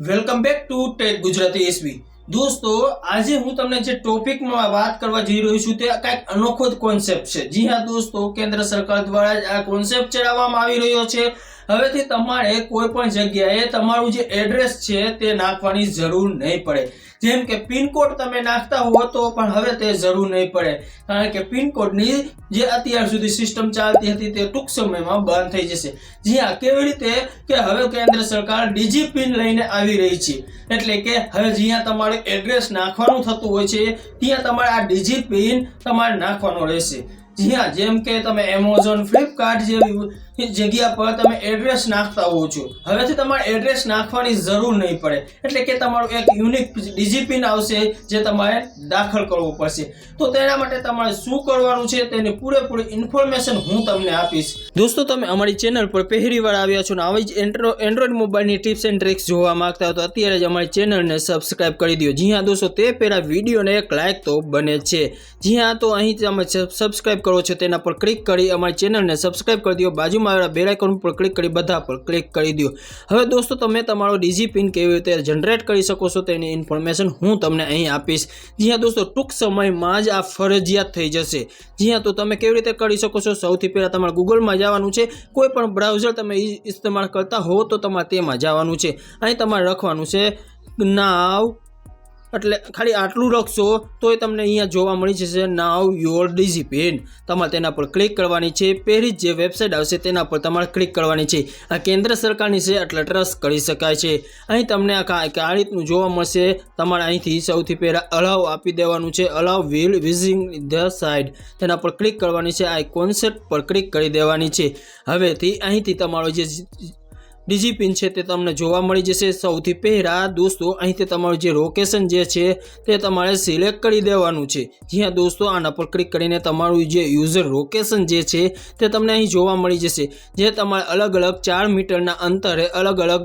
Welcome back to tech Gujarati SV દોસ્તો, આજે હું તમને જે ટોપિકમાં વાત કરવા જઈ રહ્યો છું તે કાંઈક અનોખો જ કોન્સેપ્ટ છે. જી હા દોસ્તો, કેન્દ્ર સરકાર દ્વારા જ આ કોન્સેપ્ટ ચલાવવામાં આવી રહ્યો છે. હવેથી તમારે કોઈ પણ જગ્યાએ તમારું જે એડ્રેસ છે તે નાખવાની જરૂર નહીં પડે. જેમ કે પિનકોડ તમે નાખતા હો તો પણ હવે તે જરૂર નહીં પડે. કારણ કે પિનકોડની જે અત્યાર સુધી સિસ્ટમ ચાલતી હતી તે ટૂંક સમયમાં બંધ થઈ જશે. જી હા કેવી રીતે કે હવે કેન્દ્ર સરકાર ડીજી પિન લઈને આવી રહી છે. એટલે કે હવે જ્યાં તમારે એડ્રેસ નાખવાનું થતું હોય છે, ત્યાં તમારે આ ડીજી પિન તમારે નાખવાનો રહેશે. જ્યાં જેમ કે તમે એમેઝોન ફ્લિપકાર્ટ જેવી જગ્યા પર તમે એડ્રેસ નાખતા હોવ છો. હવેથી તમારે એડ્રેસ નાખવાની જરૂર નહીં પડે. એટલે કે તમારું એક યુનિક ડીજી પિન આવશે જે તમારે દાખલ કરવું પડશે. તો તેના માટે તમારે શું કરવાનું છે તેની પૂરેપૂરી ઇન્ફોર્મેશન હું તમને આપીશ. દોસ્તો, તમે અમારી ચેનલ પર પહેલી વાર આવ્યા છો અને આવી જ એન્ડ્રો, એન્ડ્રોઈડ મોબાઈલની ટિપ્સ એન્ડ ટ્રિક્સ જોવા માંગતા હો તો અત્યારે જ અમારી ચેનલને સબસ્ક્રાઇબ કરી દો. જી હા, દોસ્તો, તે પહેલાં વિડીયોને એક લાઇક તો બને છે. જી હા, તો અહીં તમે સબસ્ક્રાઇબ કરો છો તેના પર ક્લિક કરી અમારી ચેનલને સબસ્ક્રાઇબ કરી દો. બાજુમાં આવેલા બેલ પર ક્લિક કરી બધા પર ક્લિક કરી દો. હવે દોસ્તો, તમે તમારો ડીજી પિન કેવી રીતે જનરેટ કરી શકો છો તેની ઇન્ફોર્મેશન હું તમને અહીં આપીશ. જી હા દોસ્તો, ટૂંક સમયમાં જ આ ફરજિયાત થઈ જશે. જી હા, તો તમે કેવી રીતે કરી શકો છો? સૌથી પહેલાં તમારે ગૂગલમાં જવાનું છે. કોઈ પણ બ્રાઉઝર તમે ઇસ્તેમાલ કરતા હો તો તમારે તેમાં જવાનું છે. અહીં તમારે લખવાનું છે, નાવ એટલે ખાલી આટલું લખશો તોય તમને અહીંયા જોવા મળી જશે નાવ યોર ડીજી પિન તમારે તેના પર ક્લિક કરવાની છે. પહેલી જ વેબસાઇટ આવશે તેના પર તમારે ક્લિક કરવાની છે. આ કેન્દ્ર સરકારની છે એટલે ટ્રસ્ટ કરી શકાય છે. અહીં તમને આ આ રીતનું જોવા મળશે. તમારે અહીંથી સૌથી પહેલાં અલાવ આપી દેવાનું છે. Allow while using the side તેના પર ક્લિક કરવાની છે. આ કોન્સેપ્ટ પર ક્લિક કરી દેવાની છે. હવેથી અહીંથી તમારો જે ડીજી પિન છે તે તમને જોવા મળી જશે. સૌથી પહેલાં દોસ્તો અહીંથી તમારું જે લોકેશન જે છે તે તમારે સિલેક્ટ કરી દેવાનું છે. જ્યાં દોસ્તો આના પર ક્લિક કરીને તમારું જે યુઝર લોકેશન જે છે તે તમને અહીં જોવા મળી જશે. જે તમારે અલગ અલગ ચાર મીટરના અંતરે અલગ અલગ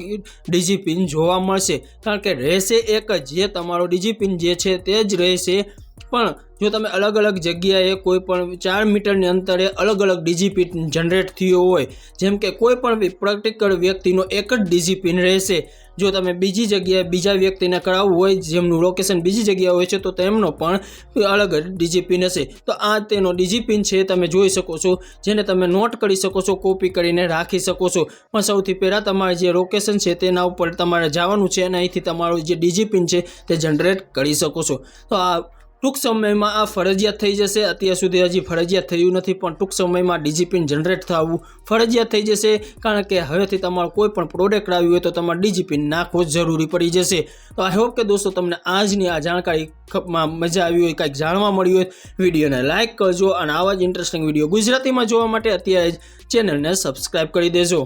ડીજી પિન જોવા મળશે. કારણ કે રહેશે એક જ, જે તમારો ડીજી પિન જે છે તે જ રહેશે. પણ જો તમે અલગ અલગ જગ્યાએ કોઈ પણ ચાર મીટરની અંતરે અલગ અલગ ડીજીપી જનરેટ થયો હોય, જેમ કે કોઈ પણ પ્રેક્ટિકલ વ્યક્તિનો એક જ ડીજીપીન રહેશે, જો તમે બીજી જગ્યાએ બીજા વ્યક્તિને કરાવવું હોય, જેમનું લોકેશન બીજી જગ્યાએ હોય છે, તો તેમનો પણ અલગ જ ડીજી હશે. તો આ તેનો ડીજીપીન છે, તમે જોઈ શકો છો, જેને તમે નોટ કરી શકો છો કોપી કરીને રાખી શકો છો. પણ સૌથી પહેલાં તમારે જે લોકેશન છે, તેના ઉપર તમારે જવાનું છે અને અહીંથી તમારું જે ડીજીપીન છે, તે જનરેટ કરી શકો છો. તો આ ટૂંક સમયમાં આ ફરજિયાત થઈ જશે. અત્યાર સુધી હજી ફરજિયાત થયું નથી, પણ ટૂંક સમયમાં ડીજીપિન જનરેટ થવું ફરજિયાત થઈ જશે. કારણ કે હવેથી તમારો કોઈ પણ પ્રોડક્ટ આવ્યું હોય તો તમારે ડીજીપિન નાખવો જરૂરી પડી જશે. તો આઈ હોપ કે દોસ્તો તમને આજની આ જાણકારી મજા આવી હોય, કાંઈક જાણવા મળ્યું હોય, વિડીયોને લાઇક કરજો અને આવા જ ઇન્ટરેસ્ટિંગ વીડિયો ગુજરાતીમાં જોવા માટે અત્યારે જ ચેનલને સબસ્ક્રાઈબ કરી દેજો.